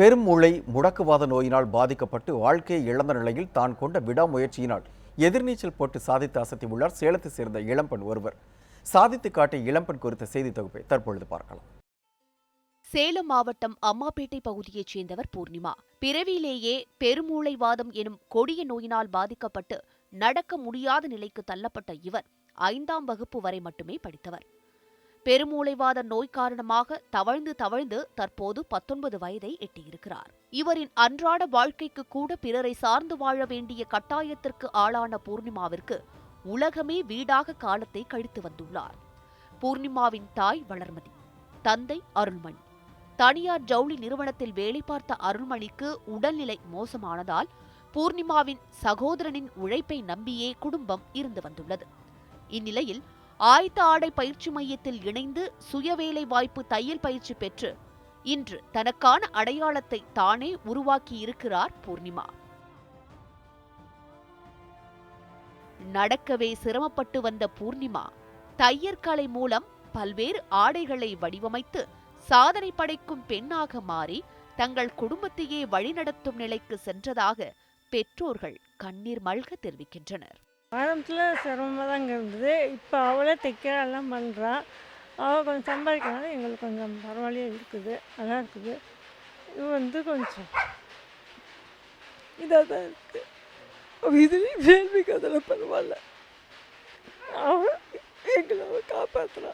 பெருமூளை முடக்குவாத நோயினால் பாதிக்கப்பட்டு வாழ்க்கையை இழந்த நிலையில் தான் கொண்ட விடாமுயற்சியினால் எதிர்நீச்சல் போட்டு சாதித்து அசத்தியுள்ளார். சேலத்தை சேர்ந்த இளம்பெண் ஒருவர். சாதித்து காட்டிய இளம்பெண் குறித்த செய்தி தொகுப்பை தற்பொழுது பார்க்கலாம். சேலம் மாவட்டம் அம்மாப்பேட்டை பகுதியைச் சேர்ந்தவர் பூர்ணிமா. பிறவியிலேயே பெருமூளைவாதம் எனும் கொடிய நோயினால் பாதிக்கப்பட்டு நடக்க முடியாத நிலைக்கு தள்ளப்பட்ட இவர் ஐந்தாம் வகுப்பு வரை மட்டுமே படித்தவர். பெருமூளைவாத நோய் காரணமாக தவழ்ந்து தவழ்ந்து தற்போது பத்தொன்பது வயதை எட்டியிருக்கிறார். இவரின் அன்றாட வாழ்க்கைக்கு கூட பிறரை சார்ந்து வாழ வேண்டிய கட்டாயத்திற்கு ஆளான பூர்ணிமாவிற்கு உலகமே வீடாக காலத்தை கழித்து வந்துள்ளார். பூர்ணிமாவின் தாய் வளர்மதி தந்தை அருள்மணி. தனியார் ஜவுளி நிறுவனத்தில் வேலை பார்த்த அருள்மணிக்கு உடல்நிலை மோசமானதால் பூர்ணிமாவின் சகோதரனின் உழைப்பை நம்பியே குடும்பம் இருந்து வந்துள்ளது. இந்நிலையில் ஆயத்த ஆடை பயிற்சி மையத்தில் இணைந்து சுயவேலை வாய்ப்பு தையல் பயிற்சி பெற்று இன்று தனக்கான அடையாளத்தை தானே உருவாக்கியிருக்கிறார் பூர்ணிமா. நடக்கவே சிரமப்பட்டு வந்த பூர்ணிமா தையற்கலை மூலம் பல்வேறு ஆடைகளை வடிவமைத்து சாதனை படைக்கும் பெண்ணாக மாறி தங்கள் குடும்பத்தையே வழிநடத்தும் நிலைக்கு சென்றதாக பெற்றோர்கள் கண்ணீர் மல்க தெரிவிக்கின்றனர். ஆரம்பத்தில் சிரமமாக தாங்க இருந்தது. இப்போ அவளே தைக்கிற பண்ணுறான் அவள் கொஞ்சம் சம்பாதிக்கிறனால எங்களுக்கு கொஞ்சம் பரவாயில்லையே இருக்குது. நல்லா இருக்குது. இது வந்து கொஞ்சம் இதாக தான் இருக்குது இதுலேயும் வேள்விக்கு அதில் பரவாயில்ல. அவள் எங்களை அவள் காப்பாற்றுறா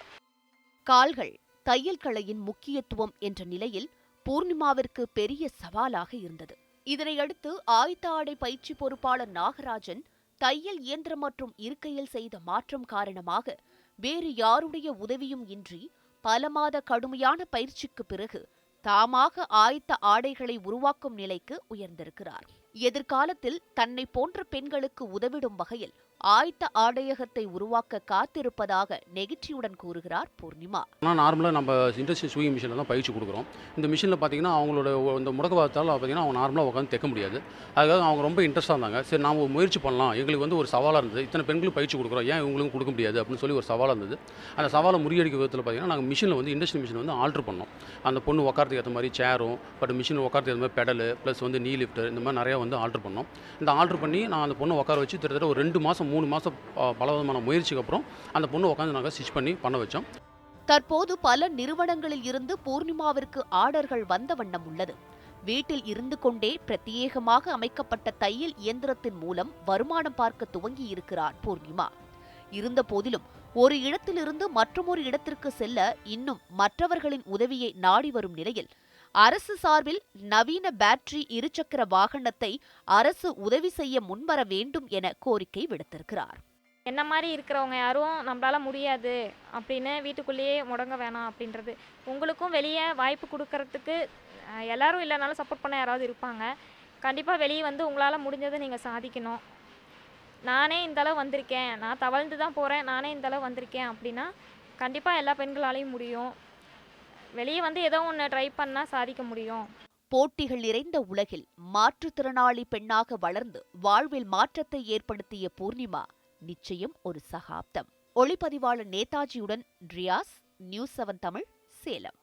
கால்கள் தையல் கலையின் முக்கியத்துவம் என்ற நிலையில் பூர்ணிமாவிற்கு பெரிய சவாலாக இருந்தது. இதனையடுத்து ஆயத்த ஆடை பயிற்சி பொறுப்பாளர் நாகராஜன் தையல் இயந்திரம் மற்றும் இருக்கையில் செய்த மாற்றம் காரணமாக வேறு யாருடைய உதவியும் இன்றி பல மாத கடுமையான பயிற்சிக்கு பிறகு தாமாக ஆயத்த ஆடைகளை உருவாக்கும் நிலைக்கு உயர்ந்திருக்கிறார். எதிர்காலத்தில் தன்னை போன்ற பெண்களுக்கு உதவிடும் வகையில் ஆயத்த ஆடையகத்தை உருவாக்க காத்திருப்பதாக நெகிழ்ச்சியுடன் கூறுகிறார் பூர்ணிமா. ஆனால் நார்மலாக நம்ம இண்டஸ்ட்ரியல் சூயிங் மிஷினில் தான் பயிற்சி கொடுக்குறோம். இந்த மிஷினில் பார்த்தீங்கன்னா அவங்களோட இந்த முடக்கவாதத்தால் பார்த்தீங்கன்னா அவங்க நார்மலாக உட்காந்து தைக்க முடியாது. அதுக்காக அவங்க ரொம்ப இன்ட்ரெஸ்ட்டாக இருந்தாங்க. சரி நாம் முயற்சி பண்ணலாம். எங்களுக்கு வந்து ஒரு சவாலாக இருந்தது. இத்தனை பெண்களும் பயிற்சி கொடுக்குறோம். ஏன் இவங்களுக்கும் கொடுக்க முடியாது? அப்படின்னு சொல்லி ஒரு சவாலாக இருந்தது. அந்த சவாலை முறியடிக்க விதத்தில் பார்த்தீங்கன்னா நாங்கள் மிஷினில் வந்து இண்டஸ்ட்ரியல் மிஷின் வந்து ஆல்ட்ரு பண்ணோம். அந்த பொண்ணு உட்காரத்துக்கு ஏற்ற மாதிரி சேரும் பட் மிஷின் உட்காரத்துக்கு ஏற்ற மாதிரி பெடலு ப்ளஸ் வந்து நீ லிஃப்ட் இந்த மாதிரி நிறையா வந்து ஆல்ட்ரு பண்ணோம். இந்த ஆல்ட்ரு பண்ணி நான் அந்த பொண்ணை உட்கார வச்சு கிட்டத்தட்ட ஒரு ரெண்டு மாதம் மூணு மாதம் பலவிதமான முயற்சிக்கு அப்புறம் அந்த பொண்ணு உட்காந்து நாங்கள் ஸ்டிச் பண்ணி பண்ண வச்சோம். தற்போது பல நிறுவனங்களில் இருந்து பூர்ணிமாவிற்கு ஆர்டர்கள் வந்த வண்ணம் உள்ளது. வீட்டில் இருந்து கொண்டே பிரத்யேகமாக அமைக்கப்பட்ட தையல் இயந்திரத்தின் மூலம் வருமானம் பார்க்க துவங்கி இருக்கிறார் பூர்ணிமா. இருந்த போதிலும் ஒரு இடத்திலிருந்து மற்றொரு இடத்திற்கு செல்ல இன்னும் மற்றவர்களின் உதவியை நாடி வரும் நிலையில் அரசு சார்பில் நவீன பேட்டரி இருசக்கர வாகனத்தை அரசு உதவி செய்ய முன்வர வேண்டும் என கோரிக்கை விடுத்திருக்கிறார். என்ன மாதிரி இருக்கிறவங்க யாரும் நம்மளால முடியாது அப்படின்னு வீட்டுக்குள்ளேயே முடங்க வேணாம் அப்படின்றது. உங்களுக்கும் வெளியே வாய்ப்பு கொடுக்கறதுக்கு எல்லாரும் இல்லைனாலும் சப்போர்ட் பண்ண யாராவது இருப்பாங்க. கண்டிப்பாக வெளியே வந்து உங்களால் முடிஞ்சதை நீங்கள் சாதிக்கணும். நானே இந்த அளவு வந்திருக்கேன். நான் தவழ்ந்து தான் போகிறேன் நானே இந்த அளவு வந்திருக்கேன் அப்படின்னா கண்டிப்பாக எல்லா பெண்களாலையும் முடியும். வெளியே வந்து ஏதோ ஒன்று ட்ரை பண்ணால் சாதிக்க முடியும். போட்டிகள் நிறைந்த உலகில் மாற்றுத்திறனாளி பெண்ணாக வளர்ந்து வாழ்வில் மாற்றத்தை ஏற்படுத்திய பூர்ணிமா நிச்சயம் ஒரு சகாப்தம். ஒளிப்பதிவாளர் நேதாஜியுடன் ரியாஸ் நியூஸ் செவன் தமிழ் சேலம்.